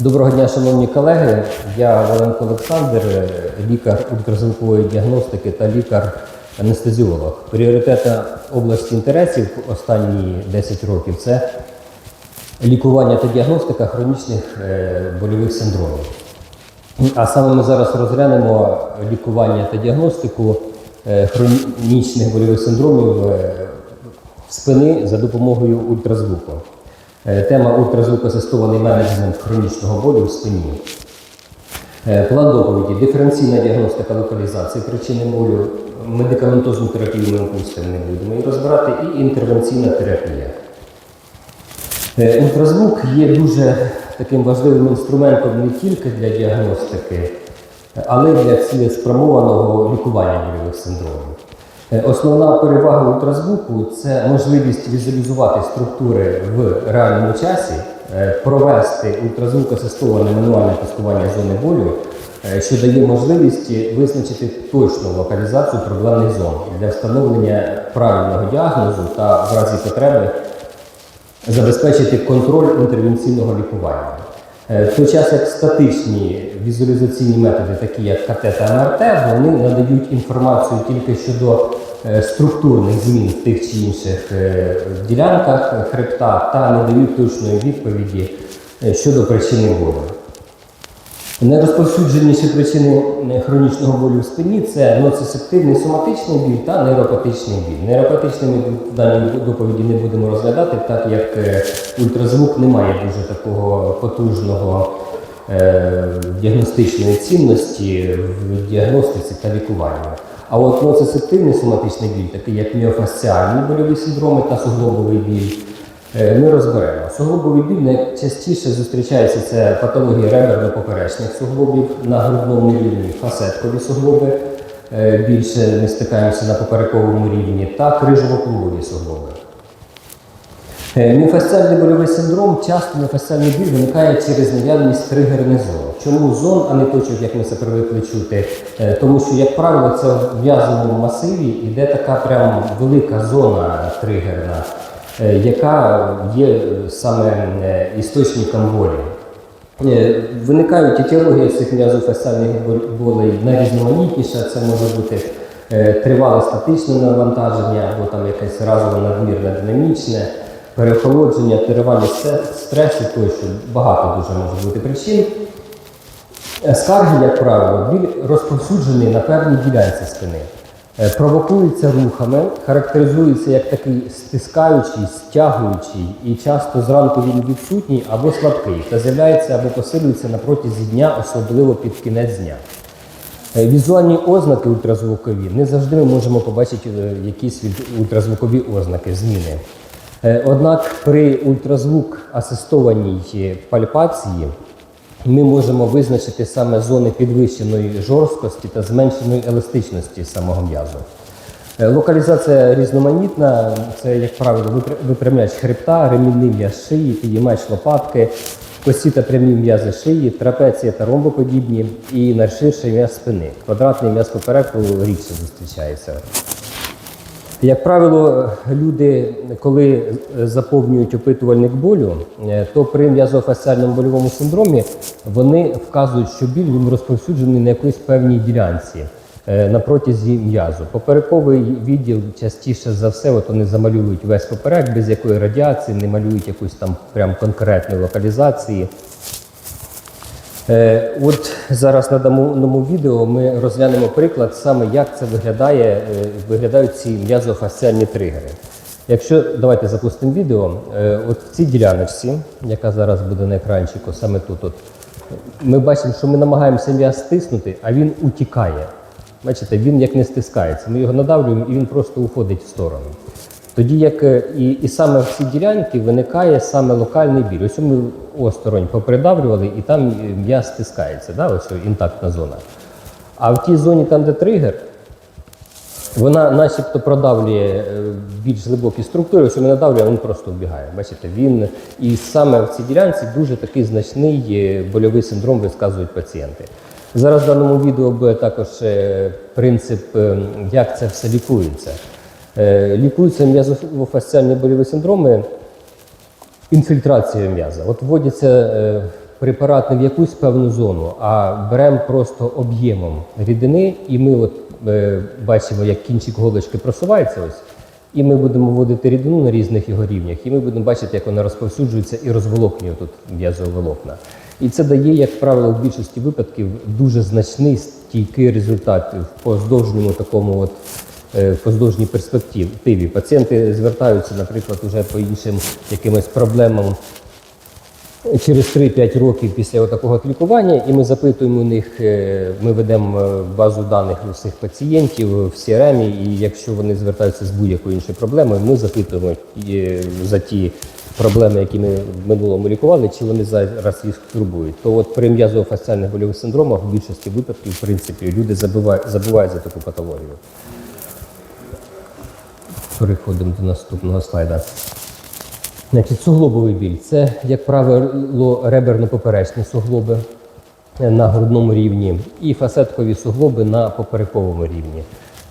Доброго дня, шановні колеги. Я Валенко Олександр, лікар ультразвукової діагностики та лікар-анестезіолог. Пріоритетна область інтересів останні 10 років це лікування та діагностика хронічних е, больових синдромів. А саме ми зараз розглянемо лікування та діагностику е, хронічних больових синдромів е, спини за допомогою ультразвуку. Е, Тема ультразвукоасистований менеджмент хронічного болю в спині. Е, План доповіді диференційна діагностика локалізації причини болю, медикаментозну терапію ми опустимо не будемо її розбирати, і інтервенційна терапія. Е, Ультразвук є дуже таким важливим інструментом не тільки для діагностики, але й для цілеспрямованого лікування больових синдромів. Е, Основна перевага ультразвуку це можливість візуалізувати структури в реальному часі, е, провести ультразвукоасистоване мануальне тестування зони болю, е, що дає можливість визначити точну локалізацію проблемних зон для встановлення правильного діагнозу та в разі потреби забезпечити контроль інтервенційного лікування. В той час як статичні візуалізаційні методи, такі як КТ та МРТ, вони надають інформацію тільки щодо е, структурних змін в тих чи інших е, ділянках хребта та не дають точної відповіді е, щодо причини болю. Найрозповсюдженіші причини е, хронічного болю в спині це ноцисептивний соматичний біль та нейропатичний біль. Нейропатичний ми в даній доповіді не будемо розглядати, так як е, ультразвук не має дуже такого потужного е, діагностичної цінності в діагностиці та лікуванні. А от ноцисептивний соматичний біль, такий як міофасціальні больові синдроми та суглобовий біль, Е, Ми розберемо. Суглобовий біль найчастіше зустрічається це патології реберно-поперечних суглобів на грудному рівні, фасеткові суглоби, е, більше ми стикаємося на поперековому рівні, та крижово-полові суглоби. Е, Міофасціальний больовий синдром часто міофасціальний біль виникає через наявність тригерних зон. Чому зон, а не точок, як ми це привикли чути? Е, Тому що, як правило, це в в'язаному масиві іде така прям велика зона тригерна, е, яка є саме істочником болі. Виникають етіології цих м'язофасціальних бол- болей найрізноманітніша. Це може бути тривале статичне навантаження або там якесь разове надмірне динамічне, перехолодження, тривалі сте- стреси тощо. Багато дуже може бути причин. Е, Скарги, як правило, біль розповсюджений на певній ділянці спини. Е, Провокується рухами, характеризується як такий стискаючий, стягуючий і часто зранку він відсутній або слабкий та з'являється або посилюється на протязі дня, особливо під кінець дня. Е, Візуальні ознаки ультразвукові не завжди ми можемо побачити якісь ультразвукові ознаки зміни. Е, Однак при ультразвук асистованій е, пальпації ми можемо визначити саме зони підвищеної жорсткості та зменшеної еластичності самого м'язу. Е, Локалізація різноманітна, це, як правило, випря- випрямляч хребта, ремінний м'яз шиї, підіймач лопатки, косі та прямі м'язи шиї, трапеція та ромбоподібні і найширший м'яз спини. Квадратний м'яз попереку рідше зустрічається. Як правило, люди, коли е, заповнюють опитувальник болю, е, то при м'язофасціальному больовому синдромі вони вказують, що біль він розповсюджений на якоїсь певній ділянці е, на протязі м'язу. Поперековий відділ частіше за все, от вони замалюють весь поперек, без якої радіації, не малюють якусь там прям конкретної локалізації. Е, От зараз на даному відео ми розглянемо приклад саме, як це виглядає, е, виглядають ці м'язофасціальні тригери. Якщо давайте запустимо відео, е, от в цій діляночці, яка зараз буде на екранчику, саме тут, от, ми бачимо, що ми намагаємося м'яз стиснути, а він утікає. Бачите, він як не стискається. Ми його надавлюємо і він просто уходить в сторону. Тоді як е, і, і саме в цій ділянці виникає саме локальний біль. Ось ми осторонь попридавлювали, і там е, м'яз стискається, да? ось інтактна зона. А в тій зоні, там, де тригер, вона начебто продавлює е, більш глибокі структури, ось ми надавлюємо, він просто вбігає. Бачите, він і саме в цій ділянці дуже такий значний больовий синдром висказують пацієнти. Зараз в даному відео буде також принцип, е, як це все лікується. Е, Лікуються м'язофасціальні больові синдроми інфільтрацією м'яза. От вводяться е, препарат не в якусь певну зону, а беремо просто об'ємом рідини, і ми от е, бачимо, як кінчик голочки просувається ось. І ми будемо вводити рідину на різних його рівнях, і ми будемо бачити, як вона розповсюджується і розволокнює тут м'язові волокна. І це дає, як правило, в більшості випадків дуже значний стійкий результат в поздовжньому такому от в поздовжній перспективі. Пацієнти звертаються, наприклад, уже по іншим якимось проблемам через 3-5 років після такого лікування, і ми запитуємо у них, е, ми ведемо е, базу даних усіх пацієнтів в CRM, і якщо вони звертаються з будь-якою іншою проблемою, ми запитуємо е, за ті проблеми, які ми в минулому лікували, чи вони зараз їх турбують. То от при м'язофасціальних больових синдромах в більшості випадків, в принципі, люди забувають, забувають за таку патологію. Переходимо до наступного слайда. Значить, суглобовий біль це, як правило, реберно-поперечні суглоби на грудному рівні і фасеткові суглоби на поперековому рівні.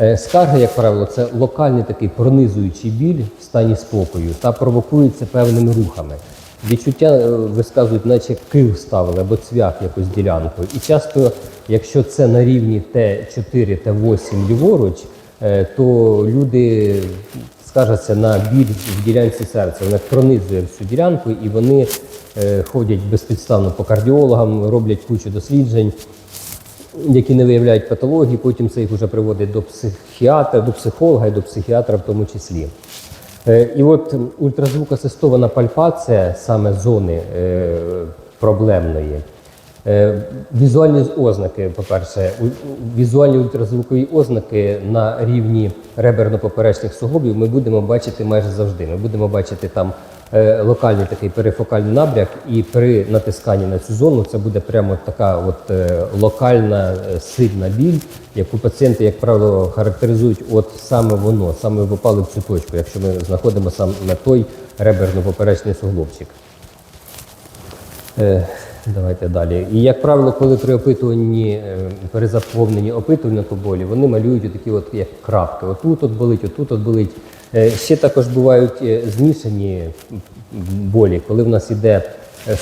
Е, Скарги, як правило, це локальний такий пронизуючий біль в стані спокою та провокується певними рухами. Відчуття е, висказують, наче кил ставили або цвях якусь ділянку. І часто, якщо це на рівні Т4, Т8 ліворуч, то люди скаржаться на біль в ділянці серця. Вона пронизує всю ділянку, і вони е, ходять безпідставно по кардіологам, роблять кучу досліджень, які не виявляють патології. Потім це їх вже приводить до психіатра, до психолога і до психіатра в тому числі. Е, І от ультразвукоасистована пальпація саме зони е, проблемної. Е, Візуальні ознаки, по-перше, візуальні ультразвукові ознаки на рівні реберно-поперечних суглобів ми будемо бачити майже завжди. Ми будемо бачити там е, локальний такий перифокальний набряк, і при натисканні на цю зону це буде прямо така от е, локальна сильна біль, яку пацієнти, як правило, характеризують от саме воно, саме випали в цю точку, якщо ми знаходимо саме на той реберно-поперечний суглобчик. Давайте далі. І як правило, коли при опитуванні е, перезаповненні болі, вони малюють такі от як крапки. Отут от болить, отут от болить. Е, Ще також бувають е, змішані болі, коли в нас іде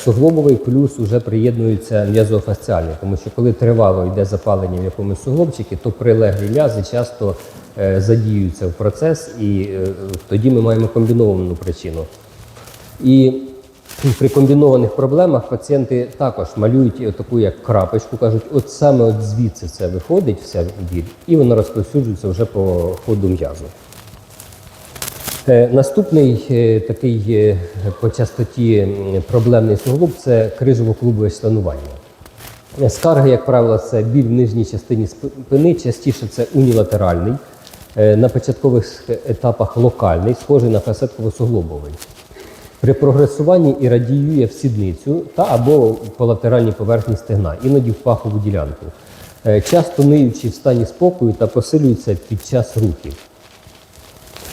суглобовий плюс вже приєднується м'язофасціальний. Тому що коли тривало йде запалення в якомусь суглобчикі, то прилеглі м'язи часто задіюються в процес, і тоді ми маємо комбіновану причину. І при комбінованих проблемах пацієнти також малюють таку як крапочку, кажуть, от саме от звідси це виходить вся біль, і вона розповсюджується вже по ходу м'язу. Е, Наступний е, такий е, по частоті проблемний суглоб це крижево-клубове членування. Е, Скарги, як правило, це біль в нижній частині спини, частіше це унілатеральний, на початкових етапах локальний, схожий на фасетково-суглобовий. При прогресуванні і радіює в сідницю та або по латеральній поверхні стегна, іноді в пахову ділянку. Е, Часто ниючи в стані спокою та посилюється під час рухів.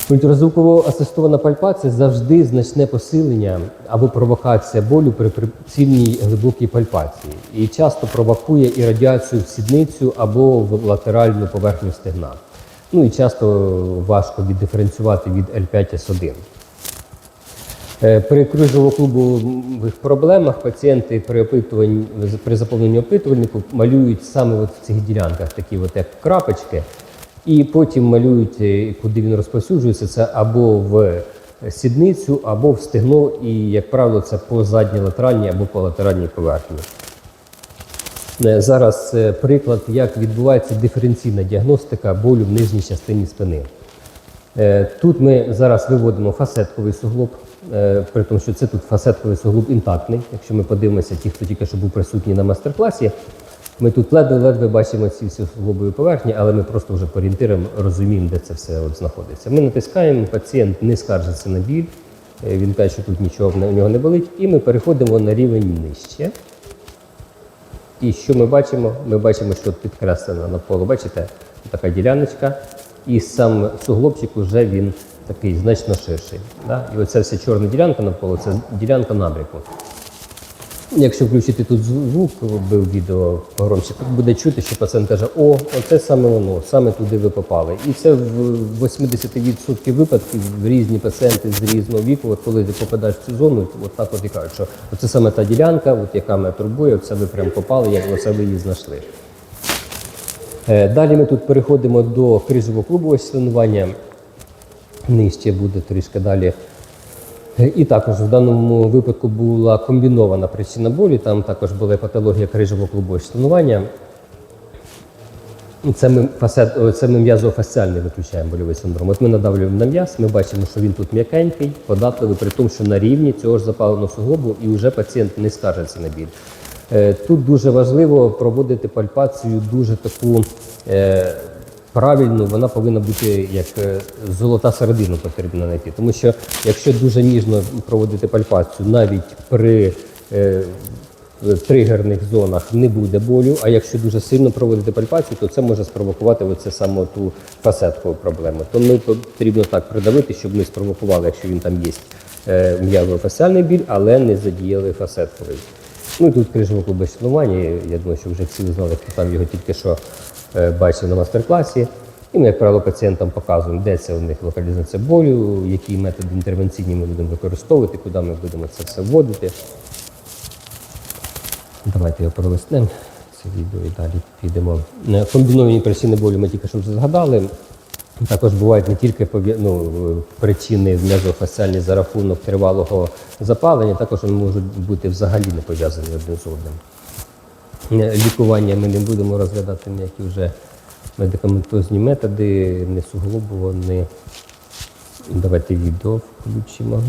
Ультразвуково асистована пальпація завжди значне посилення або провокація болю при прицільній глибокій пальпації. І часто провокує і радіацію в сідницю або в латеральну поверхню стегна. Ну і часто важко віддиференціювати від L5S1. Е, При крижово-клубових проблемах пацієнти при опитуванні при заповненні опитувальнику малюють саме от в цих ділянках такі от як крапочки, і потім малюють, е, куди він розповсюджується, це або в сідницю, або в стегно, і, як правило, це по задній латеральній або по латеральній поверхні. Е, Зараз приклад, як відбувається диференційна діагностика болю в нижній частині спини. Тут ми зараз виводимо фасетковий суглоб, при тому, що це тут фасетковий суглоб інтактний. Якщо ми подивимося, ті, хто тільки що був присутній на майстер-класі, ми тут ледве-ледве бачимо ці всі суглобові поверхні, але ми просто вже по орієнтирам розуміємо, де це все от знаходиться. Ми натискаємо, пацієнт не скаржиться на біль, е, він каже, що тут нічого в нього не болить, і ми переходимо на рівень нижче. І що ми бачимо? Ми бачимо, що підкреслено навколо, бачите, така діляночка, і сам суглобчик вже він такий значно ширший. Да? І оця вся чорна ділянка навколо це ділянка набряку. Якщо включити тут звук, бив відео погромче, тут буде чути, що пацієнт каже, о, оце саме воно, саме туди ви попали. І це в 80% випадків різні пацієнти з різного віку, от коли ти попадаєш в цю зону, от так от і кажуть, що це саме та ділянка, от яка мене турбує, це ви прям попали, як оце ви її знайшли. Е, Далі ми тут переходимо до крижового клубу членування. Нижче буде трішки далі. Е, І також в даному випадку була комбінована причина болі, там також була патологія крижового клубу членування. Це ми, фасет, це ми м'язофасціальний виключаємо больовий синдром. От ми надавлюємо на м'яз, ми бачимо, що він тут м'якенький, податливий, при тому, що на рівні цього ж запаленого суглобу і вже пацієнт не скаржиться на біль. Е, Тут дуже важливо проводити пальпацію дуже таку е, правильну, вона повинна бути як е, золота середину потрібно знайти. Тому що якщо дуже ніжно проводити пальпацію, навіть при е, тригерних зонах не буде болю, а якщо дуже сильно проводити пальпацію, то це може спровокувати оце саме ту фасеткову проблему. То ми потрібно так придавити, щоб не спровокували, якщо він там є е, м'язофасціальний біль, але не задіяли фасетковий. Ну і тут крижове клубочнування, я думаю, що вже всі знали, хто там його тільки що е, бачив на мастер-класі. І ми, як правило, пацієнтам показуємо, де це у них локалізація болю, які методи інтервенційні ми будемо використовувати, куди ми будемо це все вводити. Давайте його пролистнемо. Це відео і далі підемо. Е, Комбіновані причини болю ми тільки що вже згадали. Також бувають не тільки ну, причини м'язофасціальні за рахунок тривалого запалення, також вони можуть бути взагалі не пов'язані один з одним. Е, Лікування ми не будемо розглядати ніякі вже медикаментозні методи, не суглобово, не. Давайте відео включимо.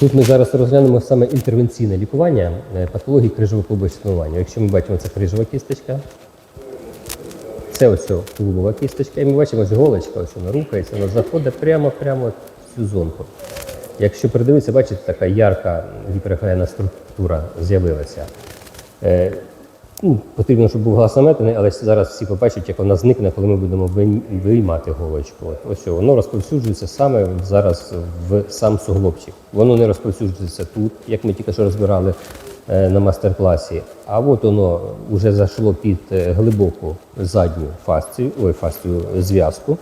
Тут ми зараз розглянемо саме інтервенційне лікування е, патології крижового клубочного Якщо ми бачимо, це крижова кісточка, це ось клубова кісточка, і ми бачимо ось голочка, ось вона рухається, вона заходить прямо-прямо в цю зонку. Якщо придивитися, бачите, така ярка гіперегогенна структура з'явилася. Е, ну, потрібно, щоб був глас наметаний, але зараз всі побачать, як вона зникне, коли ми будемо виймати голочку. Ось воно розповсюджується саме зараз в сам суглобчик. Воно не розповсюджується тут, як ми тільки що розбирали на мастер-класі. А от воно вже зайшло під е, глибоку задню фасцію, ой, фасцію зв'язку.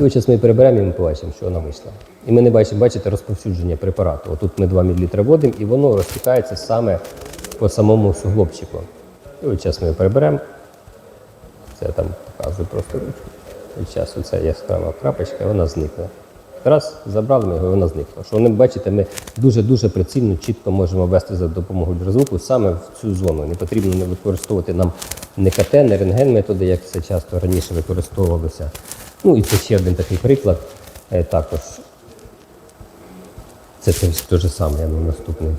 І ось ми переберемо і ми побачимо, що вона вийшла. І ми не бачимо, бачите, розповсюдження препарату. Отут ми 2 мл вводимо, і воно розтікається саме по самому суглобчику. І ось зараз ми його переберемо. Це я там показую просто ручку. І зараз оця яскрава крапочка, вона зникне. Раз, забрали ми його, вона зникла. Що вони, бачите, ми дуже-дуже прицільно, чітко можемо ввести за допомогою ультразвуку саме в цю зону. Не потрібно не використовувати нам не КТ, не рентген методи, як це часто раніше використовувалося. Ну і це ще один такий приклад. Е, Також це те, ж саме, я на наступний.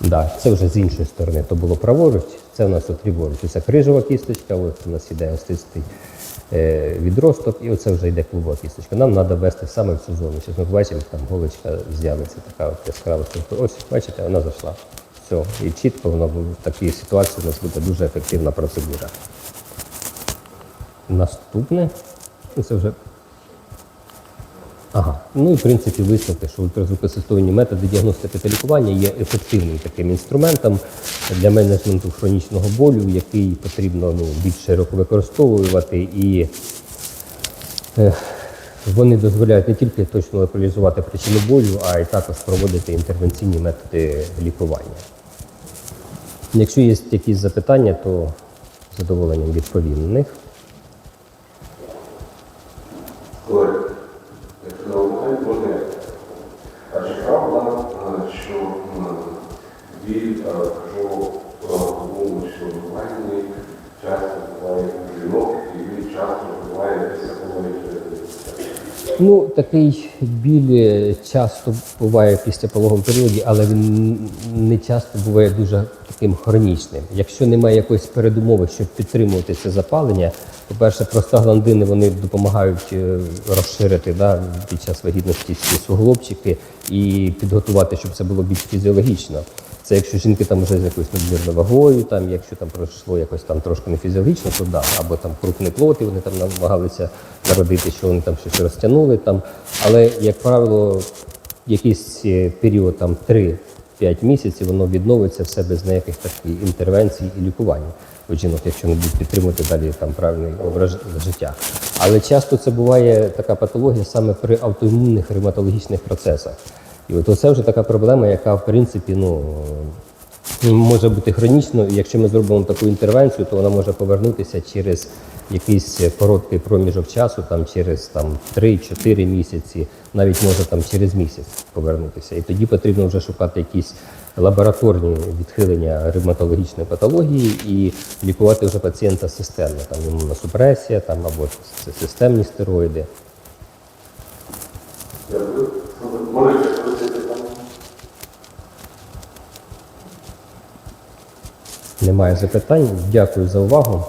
Да, це вже з іншої сторони. То було праворуч, це у нас от ліворуч. Це крижова кісточка, от у нас іде остистий е, відросток, і оце вже йде клубова кісточка. Нам треба ввести саме в цю зону. Зараз ми бачимо, там голочка з'явиться така от яскрава Тобто Ось, бачите, вона зайшла. Все, і чітко воно в такій ситуації у нас буде дуже ефективна процедура. Наступне, це вже Ага. Ну і в принципі висновки, що ультразвукосистовні методи діагностики та лікування є ефективним таким інструментом для менеджменту хронічного болю, який потрібно ну, більш широко використовувати і е, вони дозволяють не тільки точно локалізувати причину болю, а й також проводити інтервенційні методи лікування. Якщо є якісь запитання, то задоволенням відповім на них. Коли якщо наука буде, а чи правда, е, що м, біль кажу клубу членуванні часто буває жінок, і він часто буває після Ну, такий біль часто буває в післяпологовому періоді, але він не часто буває дуже таким хронічним. Якщо немає якоїсь передумови, щоб підтримувати це запалення, по-перше, простагландини вони допомагають е, розширити да, під час вагітності ці суглобчики і підготувати, щоб це було більш фізіологічно. Це якщо жінки там вже з якоюсь надмірною вагою, там, якщо там пройшло якось там трошки нефізіологічно, то да, або там крупний плод, і вони там намагалися народити, що вони там щось розтягнули. Там. Але, як правило, якийсь е, період там 3-5 місяців воно відновиться все без ніяких таких інтервенцій і лікування у жінок, якщо не будуть підтримувати далі там правильний образ життя. Але часто це буває така патологія саме при автоімунних ревматологічних процесах. І от це вже така проблема, яка в принципі ну, може бути хронічною. Якщо ми зробимо таку інтервенцію, то вона може повернутися через якийсь короткий проміжок часу, там через там 3-4 місяці, навіть може там через місяць повернутися. І тоді потрібно вже шукати якісь лабораторні відхилення ревматологічної патології і лікувати вже пацієнта системно, там імуносупресія, там або системні стероїди. Дякую. Немає запитань. Дякую за увагу.